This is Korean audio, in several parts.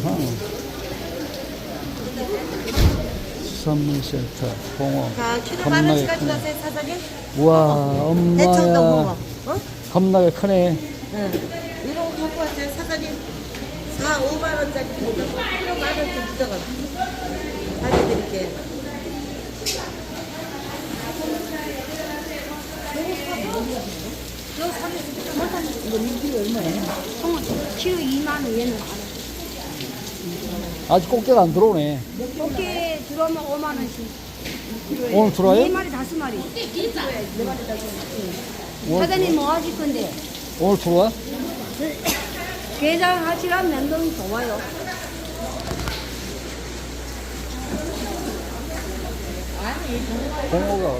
상항 선물센터 자, 만 겁나게 크네 나세요, 사장님? 우와 엄마야. 어? 겁나게 크네 응. 이런 거 갖고 왔어요, 사장님. 4, 5만 원짜리 키로 만 원씩 무조건. 가져드릴게요. 키로 2만 원 얘는 안 해. 아직 꽃게가 안 들어오네 꽃게 들어오면 5만 원씩. 오늘 들어와요? 네 마리 다섯 마리. 오늘, 사장님 뭐 하실 건데? 오늘 들어와? 게장 하시라면 냉동이 좋아요. 봉어가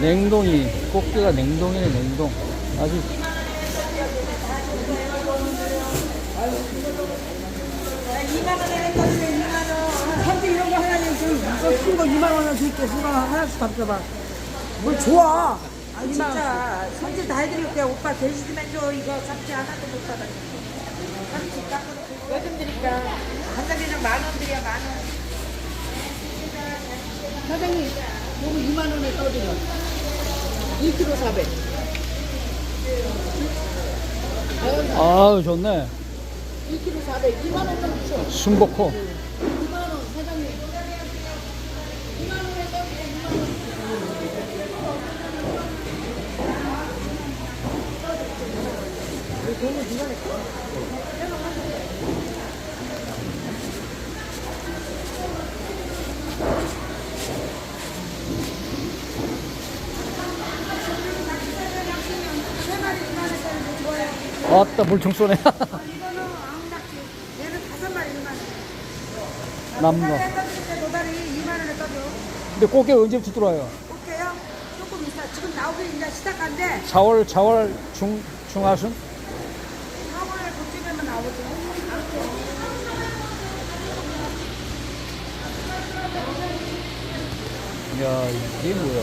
냉동이 꽃게가 냉동이네 냉동 아주 2만 원에 떴어요, 2만 원. 한대 이런 거 하나는 좀 이거 큰거 2만 원을 줄게. 수가 하나씩 담숴봐. 뭘 좋아. 아, 진짜. 손질 다 해드릴게요. 오빠 대시면 줘. 이거 잡지 하나도 못 받아요. 삼치 깎아놓고 요즘 드릴까? 간장게장 만원 드려, 만 원. 사장님, 요거 2만 원에 떠드려. 1kg 400. 아유 좋네 1kg 400. 2만 원만 주셔. 순복호 2만 원. 2만 원에 떠드려. 아따 물총 쏘네 얘는 다섯 마리 2만 원. 남는 거 떠드릴게 도다리 2만 원에 떠줘. 근데 꽃게 언제부터 들어와요? 올게요. 조금 있어. 지금 나오기 이제 시작한데 4월 4월 중 중하순 4월에 그쯤에만 나오죠. 야 이게 뭐야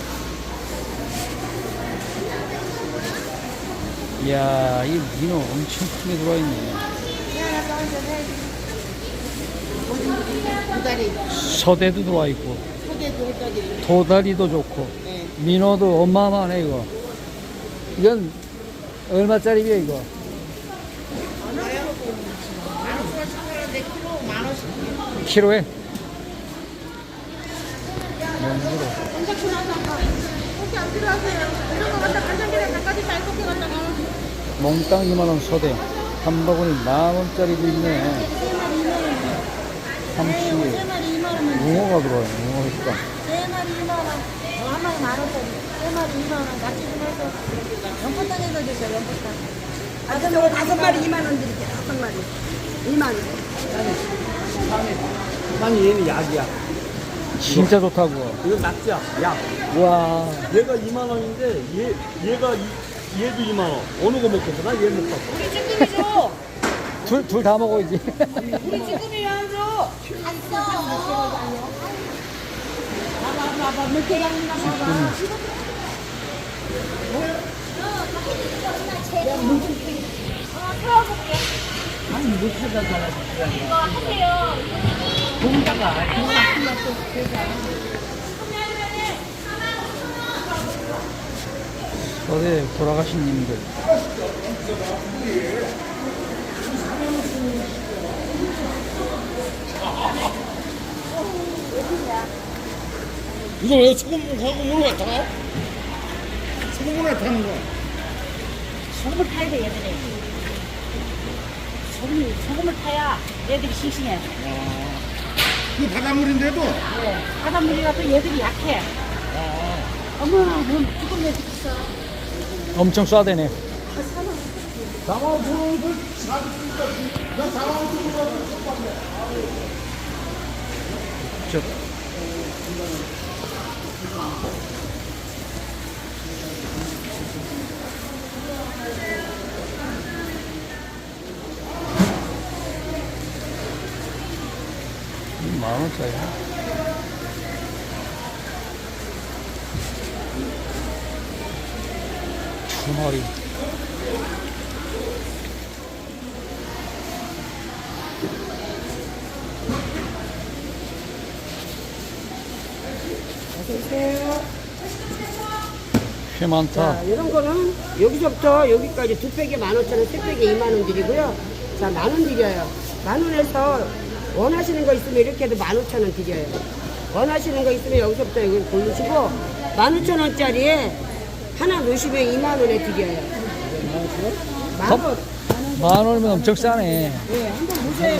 이야 이 민어 엄청 크게 들어있네. 도다리, 서대도 들어와 있고. 소대도. 도다리도 좋고. 네. 민어도 어마어마하네 이거. 이건 얼마짜리야 이거? 키로에? 명주로 몽땅 2만원 소대 한 바구니 만원짜리도 있네 삼치 세 마리 2만 원. 붕어가 들어와요 붕어 있다 세 마리 2만 원. 어, 한 마리 만 원짜리. 세 마리 2만 원. 같이 좀 해서 연포탕에서 주세요. 연포탕. 아, 그럼 다섯 마리 2만 원 드릴게요. 다섯 마리. 2만 원. 아니 얘는 약이야. 진짜 좋다고 이거 낙지야. 약. 와 얘가 2만 원인데 얘 얘가 이, 얘도 2만 원. 어느 거 먹겠어? 나 얘 못 봤어. 둘둘 다 먹어야지 어 디 돌아가신 님들 이거 왜 소금하고 물을 갖다 가? 소금을 타는 거야. 소금을 타야 돼 얘들이. 소금 소금을 타야 얘들이 싱싱해. 그 바닷물인데도 바닷물이라서 얘들이 약해. 어머, 그럼 조금 왜 비싸? 엄청 쏴대네. 저만 원짜리. 두 마리. 꽤 많다. 자, 이런 거는 여기서부터 여기까지 두 팩에 만 오천 원, 세 팩에 이만 원 드리고요. 자, 만 원 드려요. 만 원에서 원하시는 거 있으면 이렇게 해도 만 오천 원 드려요. 원하시는 거 있으면 여기서부터 이걸 고르시고 만 오천 원짜리에 하나 놓으시면 이만 원에 드려요. 만 원. 만 원이면 엄청 싸네. 네, 한번 보세요,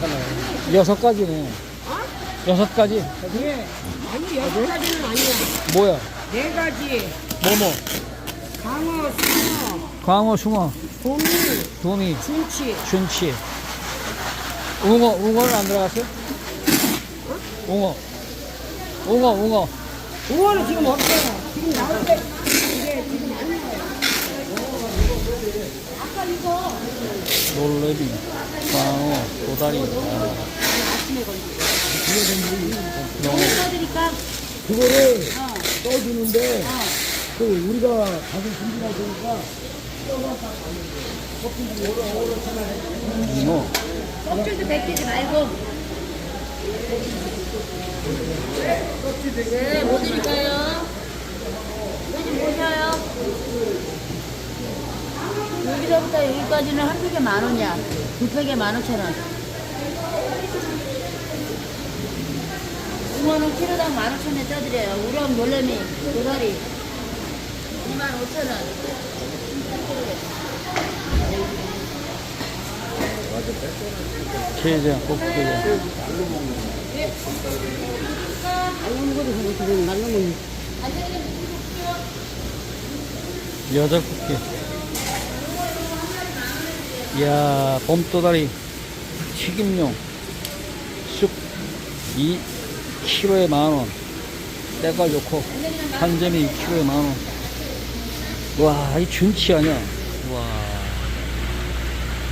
사장님. 여섯 가지네. 여섯 가지. 예. 아니, 여섯 가지는 아니야. 뭐야? 네 가지. 뭐뭐? 강어, 숭어, 광어, 숭어, 도미, 도미, 준치. 춘치. 웅어, 웅어는 안 들어갔어요? 웅어. 웅어, 웅어. 우원은 지금 없어요. 지금 나올 때. 놀래미, 광어, 도다리. 아. 영어. 드릴까? 그거를 떠주는데 그 우리가 가서 준비할 테니까 잉어. 껍질도 벗기지 말고. 네, 뭐 드릴까요? 여기 보셔요. 여기서부터 여기까지는 한 팩에 만 원이야. 두 팩에 만 오천 원. 우원은 키로당 만 오천 원 떠드려요. 우렁, 놀래미, 도다리. 2만 오천 원. 게장, 꽃게장. 말로는 거도 그거 지금 말로는 여자 꽃게. 이야, 봄도다리. 튀김용. 쑥. 2kg에 만 원. 때가 좋고. 한 점이 2kg에 만 원. 와, 이 준치 아니야? 와.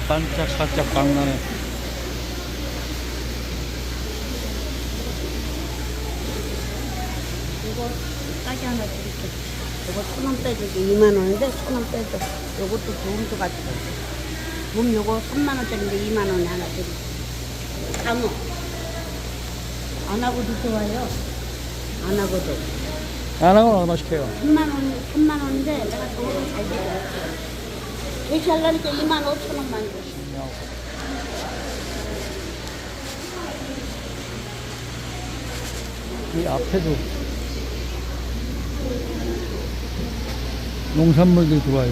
반짝반짝 광나네. 이거 싸게 하나 드릴게. 이거 천 원 빼줄게 2만 원인데 천 원 빼줘. 요것도 도움도 가지고. 돈 요거 3만 원짜리인데 2만 원에 하나 드릴게. 강어. 안 하고도 좋아요. 안 하고도. 안 하면 얼마 시켜요? 3만 원, 3만 원인데 내가 저거를 잘 드려. 대시하려니까 2만 5천 원만 줘. 이 앞에도 농산물들이 들어와요.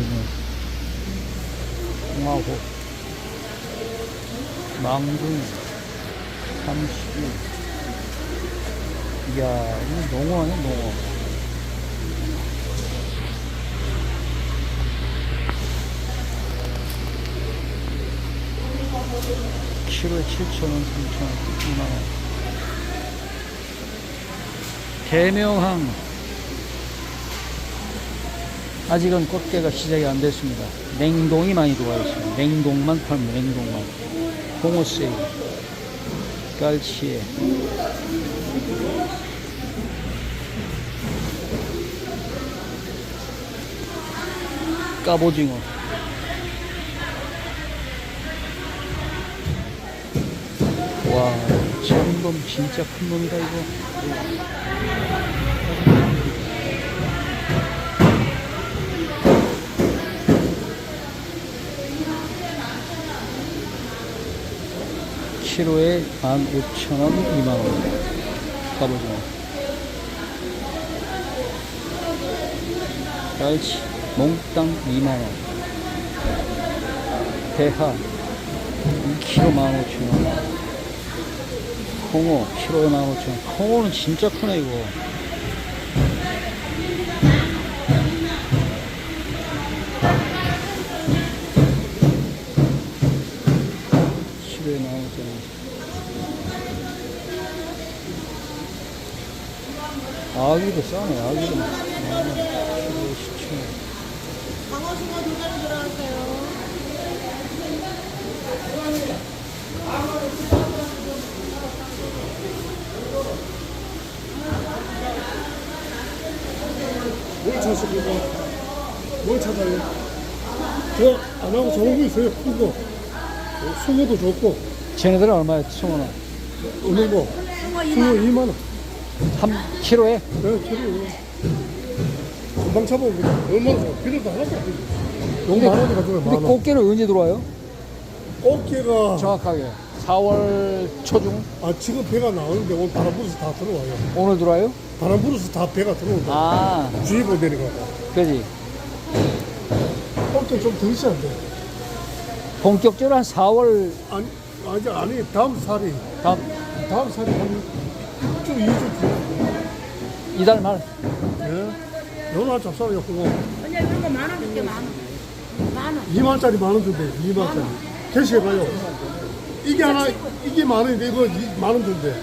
홍하고. 망둥이 32 이야 이거 농어 아니야 농어. 키로에 7,000원, 3,000원, 2만원. 개명항 아직은 꽃게가 시작이 안 됐습니다. 냉동이 많이 들어와 있습니다. 냉동만 팔면 냉동만. 홍어세이, 깔치에, 까보징어. 와, 참돔 진짜 큰 놈이다 이거. 키로에 15,000원, 2만원. 갑오징어. 멸치, 몽땅 2만원. 대하, 2kg 15,000원. 홍어, 키로에 15,000원. 홍어는 진짜 크네, 이거. 아기도 싸네, 아기도. 키로에 10,000원. 방어숭어 두 마리 들어왔어요. 뭘 찾습니까? 뭘 찾아요? 저안 하고 좋은 거 있어요. 큰 거. 어, 숭어도 좋고 쟤네들은 얼마야, 송어는? 어느 거? 숭어 2만 원. 한 키로에? 네, 키로. 금방 잡아보자. 얼마나 좋아? 필요도 하나도. 근데- 용만 원이 가져가 근데 만 원. 꽃게는 언제 들어와요? 꽃게가 정확하게. 4월 초중? 아 지금 배가 나오는데 오늘 바람 불어서 다 들어와요. 오늘 들어와요? 바람 불어서 다 배가 들어온다. 아, 주의보 내려가고. 그지. 꽃게 좀 드시면 돼. 본격적으로 한 4월 아니 아니 아니 다음 살이 다음 다음 살이 한주 2주 뒤에. 이달 말. 예. 잡사요 그거. 언니 이런 거 만 원 줄게 만 원. 만 원. 2만짜리 만 원 준대. 2만짜리. 캐시해봐요. 이게 하나 이게 만 원인데 이거 이- 만원 준대.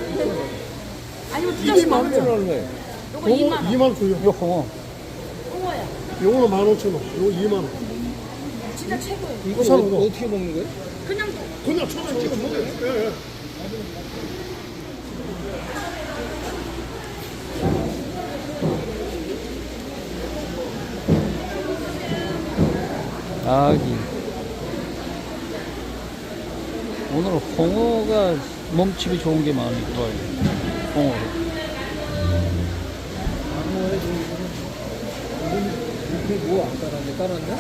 아니면 이게 만 원이야. 왜? 요거 2만 원. 2만 원 줘요. 이거 홍어. 홍어야. 요거는 만 오천 원. 요거 2만 원. 진짜 최고예요. 이거 사는 거. 어떻게 먹는 거예요? 그냥 그냥 초장 찍어 먹어요. 예, 예. 아기. 오늘 홍어가 몸집이 좋은 게 마음이 좋아요. 홍어로. 뭐안 따랐네? 따랐나?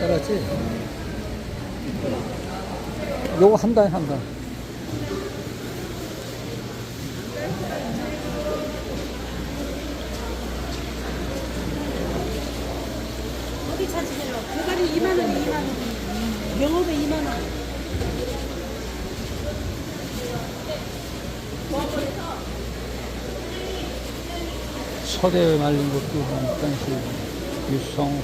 따랐지? 요거 한 단, 한 단. 어디 찾으실러? 대가리 2만 원, 2만 원. 영업에 2만 원. 서대 말린 것도 한단씩 유성호.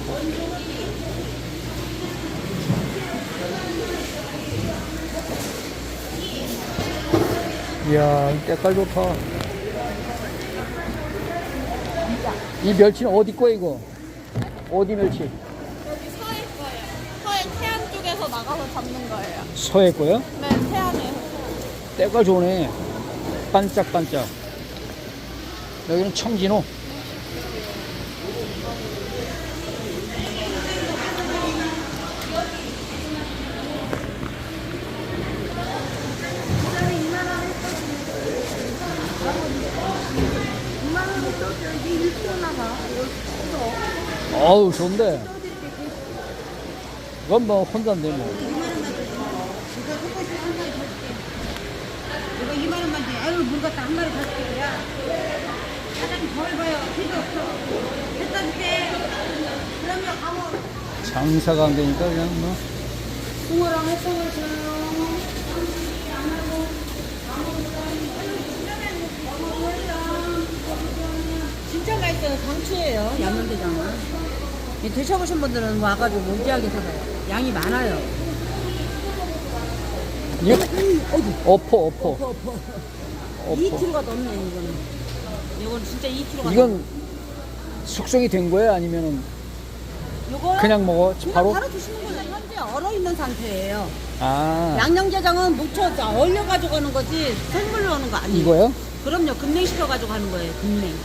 이야, 이 때깔 좋다. 이 멸치는 어디 거야, 이거? 어디 멸치? 여기 서해 거예요. 서해 태안 쪽에서 나가서 잡는 거예요. 서해 거야? 네, 태안에. 때가 좋네. 반짝반짝. 여기는 청진호. 어우, 좋은데. 이건 뭐 혼자인데 뭐. 이거 2만 원만 돼. 아유, 물 갖다 한 마리. 야. 사장님 벌 봐요. 필요 없어. 했다 줄게. 그러면 강호. 장사가 안 되니까 그냥 뭐. 숭어랑 햇성을 줘요. 진짜 맛있어요. 강추예요. 양념게장은. 이 드셔보신 분들은 와가지고 무지하게 사가요. 양이 많아요. 이거 어포 어포 어 포 2kg가 넘네 이거는. 이건 진짜 2kg가. 이건 숙성이 된 거예요 아니면은 그냥 먹어 그냥 바로 바로 드시는 거예요. 현재 얼어 있는 상태예요. 아 양념게장은 묵혀 얼려 가지고 하는 거지 생물로 하는 거 아니에요. 이거요 그럼요. 급냉 시켜 가지고 하는 거예요. 급냉.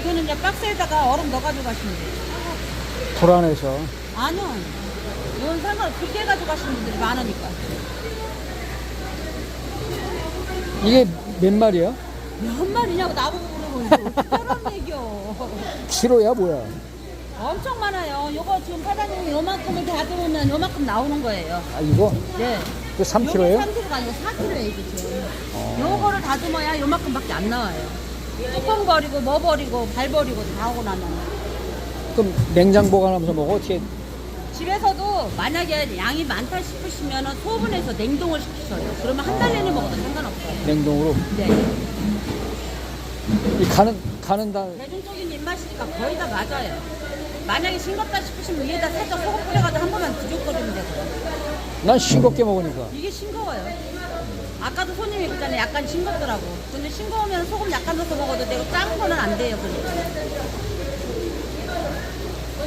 이거는 이제 박스에다가 얼음 넣어 가지고 가시면 돼요. 불안해서 아니요. 이건 상관 그렇게 가지고 가시는 분들이 많으니까. 이게 몇 마리야 몇 마리냐고 나보고 물어보는데 어떻게 하란 얘기여. 키로야 뭐야 엄청 많아요. 요거 지금 사장님이 요만큼을 다 들어오면 요만큼 나오는 거예요. 아, 이거? 네. 그 3kg예요? 3kg가 아니고 4kg예요, 이게 지금. 요거를 다듬어야 요만큼밖에 안 나와요. 뚜껑 버리고 뭐 버리고 발 버리고 다 하고 나면. 그럼 냉장 보관하면서 먹어? 어떻게? 집에서도 만약에 양이 많다 싶으시면 소분해서 냉동을 시키셔요. 그러면 한 달 내내 먹어도 상관없어요. 냉동으로? 네. 이 가는, 가는 다, 대중적인 입맛이니까 거의 다 맞아요. 만약에 싱겁다 싶으시면 위에다 살짝 소금 뿌려가지고 한 번만 뒤적거리면 되고요. 난 싱겁게 먹으니까. 이게 싱거워요. 아까도 손님이 그잖아요. 약간 싱겁더라고. 근데 싱거우면 소금 약간 넣어서 먹어도 되고 작은 거는 안 돼요.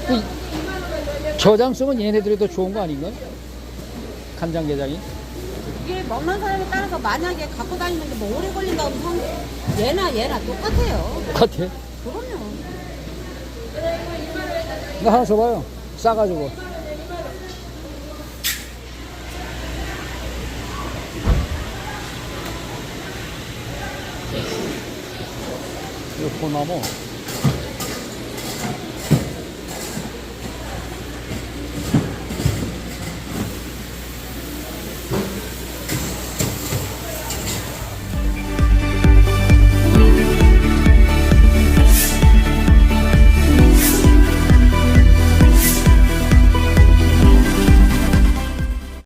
그러니까. 그 저장 쓰면 얘네들이 더 좋은 거 아닌가? 간장게장이? 이게 먹는 사람에 따라서 만약에 갖고 다니는 게뭐 오래 걸린다고 하면 얘나 얘나 똑같아요. 같아. 그럼요. 이거 하나 줘봐요. 싸가지고. 이거 소나무.